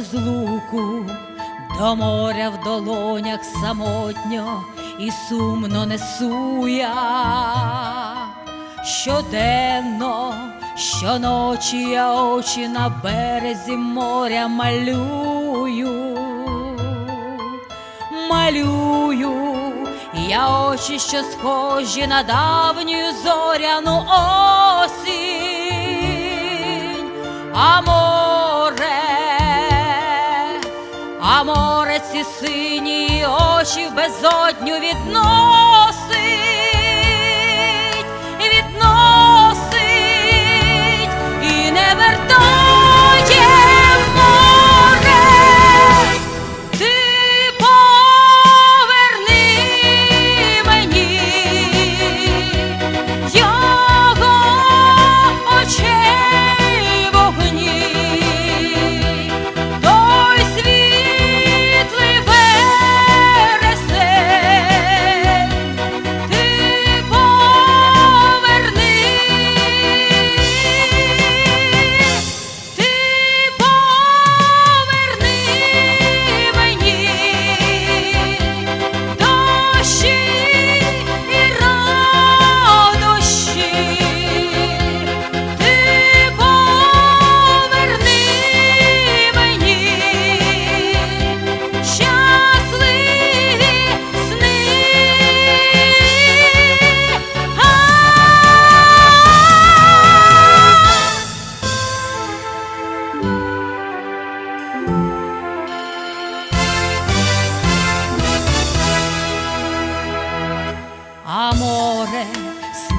розлуку, до моря в долонях самотньо і сумно несу я. Щоденно, щоночі я очі на березі моря малюю, малюю я очі, що схожі на давню зоряну осінь, а море сині очі в безодню відносить,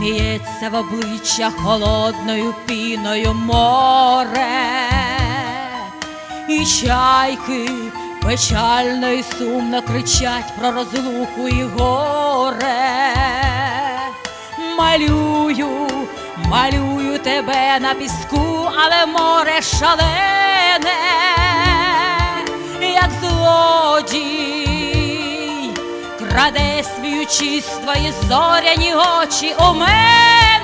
сміється в обличчя холодною піною море, і чайки печально і сумно кричать про розлуку і горе. Малюю, малюю тебе на піску, але море шалене, як злодій краде твої зоряні очі у мене.